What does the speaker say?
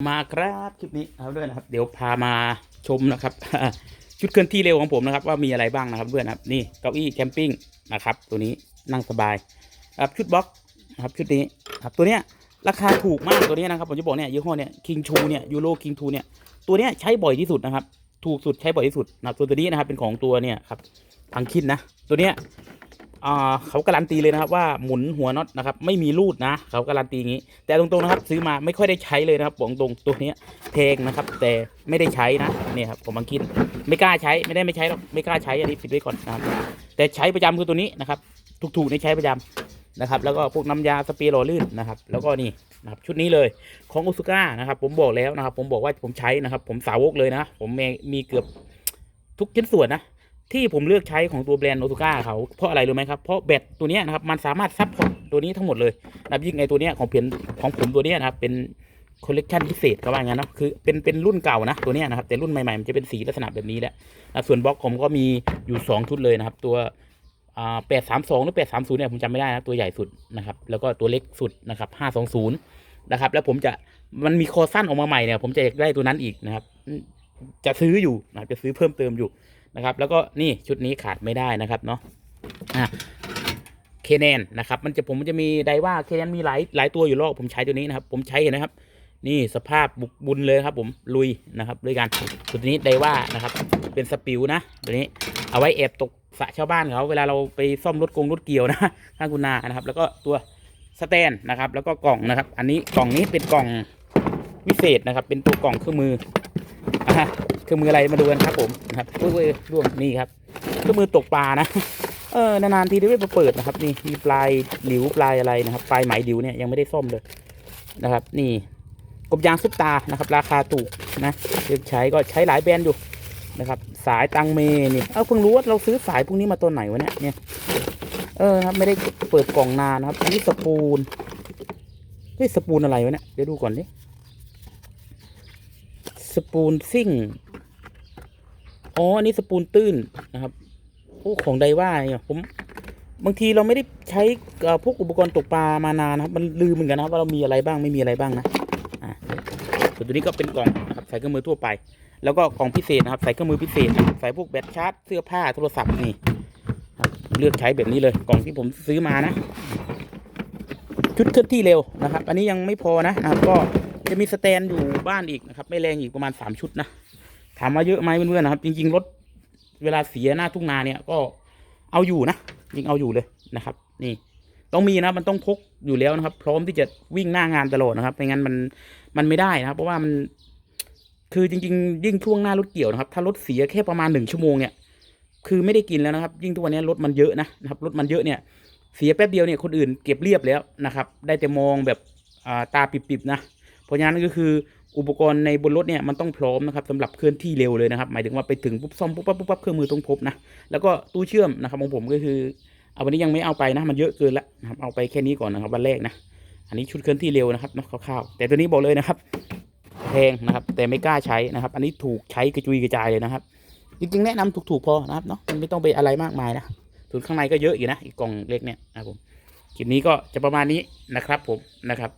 มาครับคลิปนี้เอาด้วยนะครับ เดี๋ยวพามาชมนะครับ ชุดเคลื่อนที่เร็วของผมนะครับ ว่ามีอะไรบ้างนะครับเพื่อนครับนี่เก้าอี้แคมปิ้งนะครับ ตัวนี้นั่งสบายครับชุดบล็อกนะครับชุดนี้ครับตัวเนี้ยราคาถูกมากตัวนี้นะครับผมจะบอกเนี่ยยี่ห้อเนี่ยคิงชูเนี่ยยูโรคิงทูเนี่ยตัวเนี้ยใช้บ่อยที่สุดนะครับ ถูกสุดใช้บ่อยที่สุดนะครับตัวตัวนี้นะครับเป็นของตัวเนี่ยครับพังคินนะ ตัวเนี้ย เขาการันตีเลยนะครับว่าหมุนหัวน็อตนะครับไม่มีรูดนะเขาการันตีอย่างนี้ แต่ตรงๆนะครับ ซื้อมาไม่ค่อยได้ใช้เลยนะครับบอกตรงตัวนี้ยแพงนะครับ แต่ไม่ได้ใช้นะเนี่ยครับผมบางคิดไม่กล้าใช้ไม่ได้ไม่ใช้หรอกไม่กล้าใช้อันนี้ปิดไว้ก่อนนะครับแต่ใช้ประจำคือตัวนี้นะครับถูกๆในใช้ประจำนะครับแล้วก็พวกน้ำยาสเปรย์หล่อลื่นนะครับแล้วก็นี่นะครับชุดนี้เลยของอุซุก้านะครับผมบอกแล้วนะครับผมบอกว่าผมใช้นะครับผมสาวกเลยนะผมมีเกือบทุกชิ้นส่วนนะ ที่ผมเลือกใช้ของตัวแบรนด์โอซูก้าเขาเพราะอะไรรู้ไหมครับ เพราะแบตตัวนี้นะครับมันสามารถซับพอร์ตตัวนี้ทั้งหมดเลยนะยิ่งไอตัวนี้ของเพียนของผมตัวนี้นะครับเป็นคอลเลกชันพิเศษเขาว่างนั้นเนาะคือเป็นเป็นรุ่นเก่านะตัวนี้นะครับแต่รุ่นใหม่ๆมันจะเป็นสีลักษณะแบบนี้แหละนะส่วนบล็อกผมก็มีอยู่สองชุดเลยนะครับ ตัวแปดสามสองหรือแปดสามศูนย์เนี่ยผมจำไม่ได้นะตัวใหญ่สุดนะครับแล้วก็ตัวเล็กสุดนะครับห้าสองศูนย์นะครับแล้วผมจะมันมีคอสั้นออกมาใหม่เนี่ยผมจะอยากได้ตัวนั้นอีกนะครับ จะซื้ออยู่นะจะซื้อเพิ่มเติมอยู่ นะครับ แล้วก็นี่ชุดนี้ขาดไม่ได้นะครับเนาะอะเคแนนนะครับมันจะผมมันจะมีไดว่าเคแนนมีหลายหลายตัวอยู่รอบผมใช้ตัวนี้นะครับ ผมใช้เห็นนะครับ นี่สภาพบุกบุญเลยครับ ผมลุยนะครับด้วยกันตัวนี้ไดว่านะครับ เป็นสปิวนะตัวนี้เอาไว้แอบตกสะชาวบ้านเขาเวลาเราไปซ่อมรถกงรถเกี่ยวนะข้างคุณนานะครับ แล้วก็ตัวสแตนนะครับ แล้วก็กล่องนะครับ อันนี้กล่องนี้เป็นกล่องวิเศษนะครับ เป็นตัวกล่องเครื่องมือ เครื่องมืออะไรมาดูกันครับผมนะครับเว้ยร่วงนี่ครับเครื่องมือตกปลานะเออนานๆทีได้ไปเปิดนะครับ นี่มีปลายหลิวปลายอะไรนะครับ ปลายไหมหลิวเนี่ยยังไม่ได้ซ่อมเลยนะครับ นี่กบยางซุปตานะครับ ราคาถูกนะเลือกใช้ก็ใช้หลายแบรนด์อยู่นะครับ สายตังเมนี่เออเพิ่งรู้ว่าเราซื้อสายพวกนี้มาตัวไหนวะเนี่ยเนี่ยเออครับไม่ได้เปิดกล่องนานนะครับอันนี้สปูนเฮ้ยสปูนอะไรวะเนี่ยเดี๋ยวดูก่อนดิสปูนซิ่ง อ๋ออันนี้สปูนตื้นนะครับพวกของไดว่าเนี่ยผมบางทีเราไม่ได้ใช้พวกอุปกรณ์ตกปลามานานนะครับ มันลืมเหมือนกันนะครับว่าเรามีอะไรบ้างไม่มีอะไรบ้างนะอ่าส่วนตัวนี้ก็เป็นกล่องนะครับใส่เครื่องมือทั่วไป แล้วก็กล่องพิเศษนะครับ ใส่เครื่องมือพิเศษ ใส่พวกแบตชาร์จเสื้อผ้าโทรศัพท์นี่เลือกใช้แบบนี้เลยกล่องที่ผมซื้อมานะ ชุดเคลื่อนที่เร็วนะครับ อันนี้ยังไม่พอนะนะครับก็จะมีสแตนอยู่บ้านอีกนะครับ ไม่แรงอีกประมาณสามชุดนะ ถามว่าเยอะไหมเพื่อนๆนะครับ จริง ๆ รถเวลาเสียหน้าทุ่งนาเนี่ยก็เอาอยู่นะยิงเอาอยู่เลยนะครับ นี่ต้องมีนะมันต้องพกอยู่แล้วนะครับ พร้อมที่จะวิ่งหน้างานตลอดนะครับไม่งั้นมันมันไม่ได้นะครับ เพราะว่ามันคือจริง ๆ ยิ่งช่วงหน้ารถเกี่ยวนะครับ ถ้ารถเสียแค่ประมาณหนึ่งชั่วโมงเนี่ย คือไม่ได้กินแล้วนะครับ ยิ่งทุกวันนี้รถมันเยอะนะนะครับรถมันเยอะเนี่ย เสียแป๊บเดียวเนี่ยคนอื่นเก็บเรียบแล้วนะครับ ได้แต่มองแบบาตาปิบๆนะเพราะฉะนั้นก็คือ อุปกรณ์ในบนรถเนี่ยมันต้องพร้อมนะครับสำหรับเคลื่อนที่เร็วเลยนะครับหมายถึงว่าไปถึงปุ๊บซ่อมปุ๊บปั๊บปุ๊บปั๊บเครื่องมือต้องพบนะแล้วก็ตู้เชื่อมนะครับของผมก็คือเอาวันนี้ยังไม่เอาไปนะมันเยอะเกินละนะครับเอาไปแค่นี้ก่อนนะครับวันแรกนะอันนี้ชุดเคลื่อนที่เร็วนะครับนะคร่าวๆแต่ตัวนี้บอกเลยนะครับแพงนะครับแต่ไม่กล้าใช้นะครับ อันนี้ถูกใช้กระจุยกระจายเลยนะครับ จริงๆแนะนำถูกๆพอนะครับเนาะมันไม่ต้องไปอะไรมากมายนะส่วนข้างในก็เยอะอยู่นะอีกกล่องเล็กเนี่ยนะครับผมคลิปนี้ก็จะประมาณนี้นะครับผมนะครับ